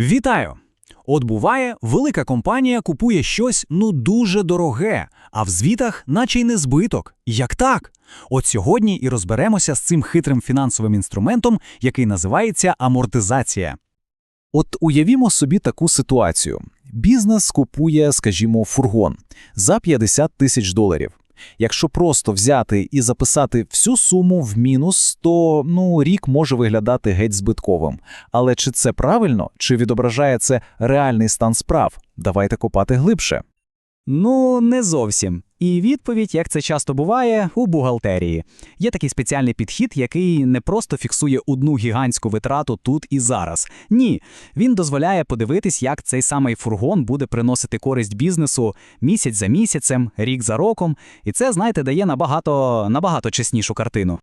Вітаю! От буває, велика компанія купує щось ну дуже дороге, а в звітах наче й не збиток. Як так? От сьогодні і розберемося з цим хитрим фінансовим інструментом, який називається амортизація. От уявімо собі таку ситуацію. Бізнес купує, скажімо, фургон за 50 тисяч доларів. Якщо просто взяти і записати всю суму в мінус, то ну, рік може виглядати геть збитковим. Але чи це правильно, чи відображає це реальний стан справ? Давайте копати глибше. Ну, не зовсім. І відповідь, як це часто буває, у бухгалтерії. Є такий спеціальний підхід, який не просто фіксує одну гігантську витрату тут і зараз. Ні, він дозволяє подивитись, як цей самий фургон буде приносити користь бізнесу місяць за місяцем, рік за роком, і це, знаєте, дає набагато, набагато чеснішу картину.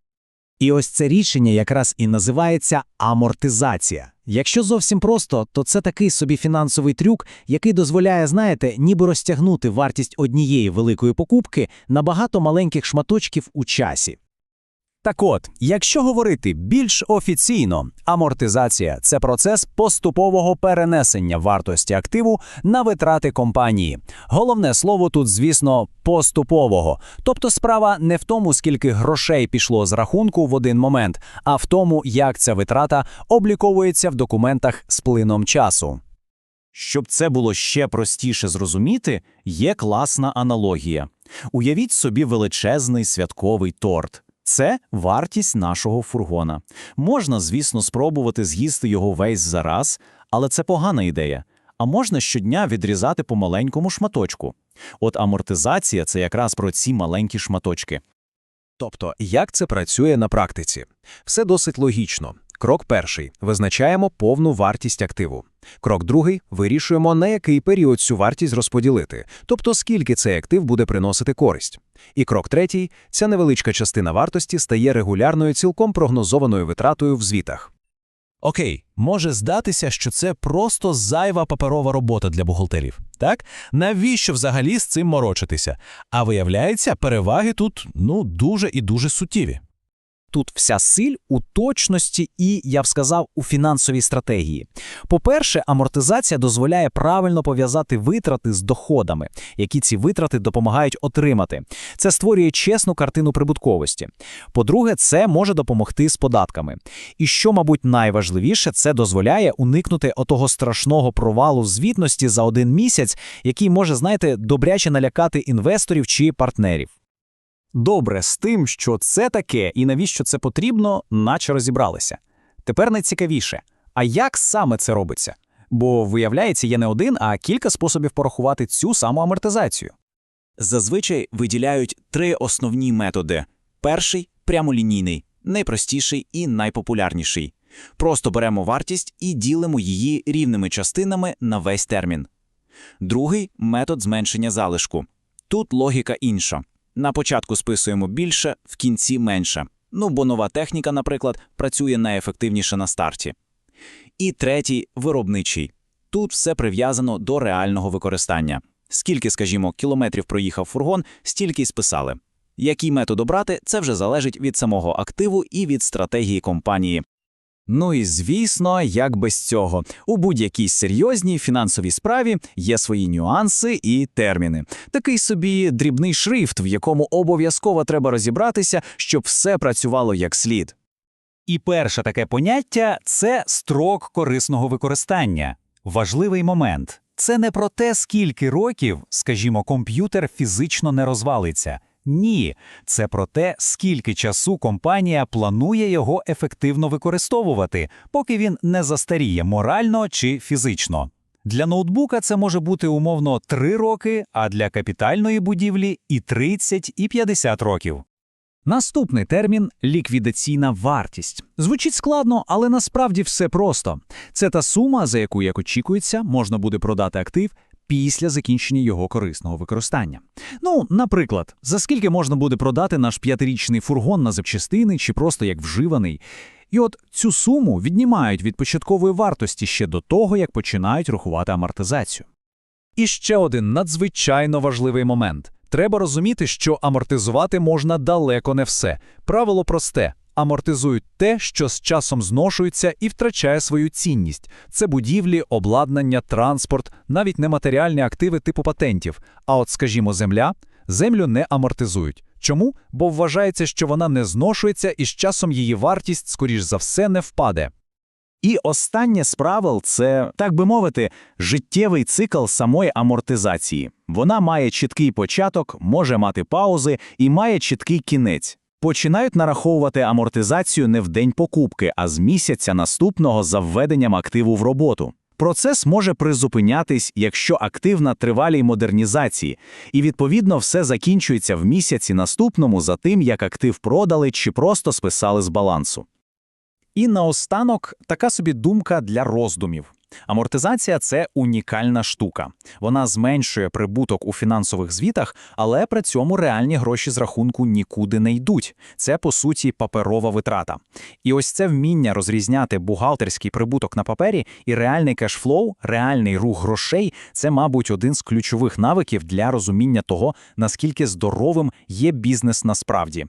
І ось це рішення якраз і називається амортизація. Якщо зовсім просто, то це такий собі фінансовий трюк, який дозволяє, знаєте, ніби розтягнути вартість однієї великої покупки на багато маленьких шматочків у часі. Так от, якщо говорити більш офіційно, амортизація це процес поступового перенесення вартості активу на витрати компанії. Головне слово тут, звісно, поступового. Тобто справа не в тому, скільки грошей пішло з рахунку в один момент, а в тому, як ця витрата обліковується в документах з плином часу. Щоб це було ще простіше зрозуміти, є класна аналогія. Уявіть собі величезний святковий торт. Це вартість нашого фургона. Можна, звісно, спробувати з'їсти його весь зараз, але це погана ідея. А можна щодня відрізати по маленькому шматочку. От амортизація це якраз про ці маленькі шматочки. Тобто, як це працює на практиці? Все досить логічно. Крок перший визначаємо повну вартість активу. Крок другий вирішуємо, на який період цю вартість розподілити, тобто скільки цей актив буде приносити користь. І крок третій ця невеличка частина вартості стає регулярною цілком прогнозованою витратою в звітах. Окей, може здатися, що це просто зайва паперова робота для бухгалтерів. Так? Навіщо взагалі з цим морочитися? А виявляється, переваги тут ну дуже і дуже суттєві. Тут вся силь у точності і, я б сказав, у фінансовій стратегії. По-перше, амортизація дозволяє правильно пов'язати витрати з доходами, які ці витрати допомагають отримати. Це створює чесну картину прибутковості. По-друге, це може допомогти з податками. І що, мабуть, найважливіше, це дозволяє уникнути отого страшного провалу звітності за один місяць, який може, знаєте, добряче налякати інвесторів чи партнерів. Добре, з тим, що це таке і навіщо це потрібно, наче розібралися. Тепер найцікавіше, а як саме це робиться? Бо, виявляється, є не один, а кілька способів порахувати цю саму амортизацію. Зазвичай виділяють три основні методи: перший прямолінійний, найпростіший і найпопулярніший. Просто беремо вартість і ділимо її рівними частинами на весь термін. Другий метод зменшення залишку. Тут логіка інша. На початку списуємо більше, в кінці менше. Ну бо нова техніка, наприклад, працює найефективніше на старті. І третій виробничий. Тут все прив'язано до реального використання. Скільки, скажімо, кілометрів проїхав фургон, стільки й списали. Який метод обрати, це вже залежить від самого активу і від стратегії компанії. Ну і звісно, як без цього. У будь-якій серйозній фінансовій справі є свої нюанси і терміни. Такий собі дрібний шрифт, в якому обов'язково треба розібратися, щоб все працювало як слід. І перше таке поняття це строк корисного використання. Важливий момент. Це не про те, скільки років, скажімо, комп'ютер фізично не розвалиться. Ні, це про те, скільки часу компанія планує його ефективно використовувати, поки він не застаріє морально чи фізично. Для ноутбука це може бути умовно 3 роки, а для капітальної будівлі і 30, і 50 років. Наступний термін ліквідаційна вартість. Звучить складно, але насправді все просто. Це та сума, за яку, як очікується, можна буде продати актив після закінчення його корисного використання. Ну, наприклад, за скільки можна буде продати наш п'ятирічний фургон на запчастини чи просто як вживаний. І от цю суму віднімають від початкової вартості ще до того, як починають рахувати амортизацію. І ще один надзвичайно важливий момент. Треба розуміти, що амортизувати можна далеко не все. Правило просте. Амортизують те, що з часом зношується і втрачає свою цінність. Це будівлі, обладнання, транспорт, навіть нематеріальні активи типу патентів. А от, скажімо, земля, землю не амортизують. Чому? Бо вважається, що вона не зношується і з часом її вартість, скоріш за все, не впаде. І останнє з правил – це, так би мовити, життєвий цикл самої амортизації. Вона має чіткий початок, може мати паузи і має чіткий кінець. Починають нараховувати амортизацію не в день покупки, а з місяця наступного за введенням активу в роботу. Процес може призупинятись, якщо актив на тривалій модернізації, і відповідно все закінчується в місяці наступному за тим, як актив продали чи просто списали з балансу. І наостанок така собі думка для роздумів. Амортизація це унікальна штука. Вона зменшує прибуток у фінансових звітах, але при цьому реальні гроші з рахунку нікуди не йдуть. Це по суті паперова витрата. І ось це вміння розрізняти бухгалтерський прибуток на папері і реальний кешфлоу, реальний рух грошей це, мабуть, один з ключових навиків для розуміння того, наскільки здоровим є бізнес насправді.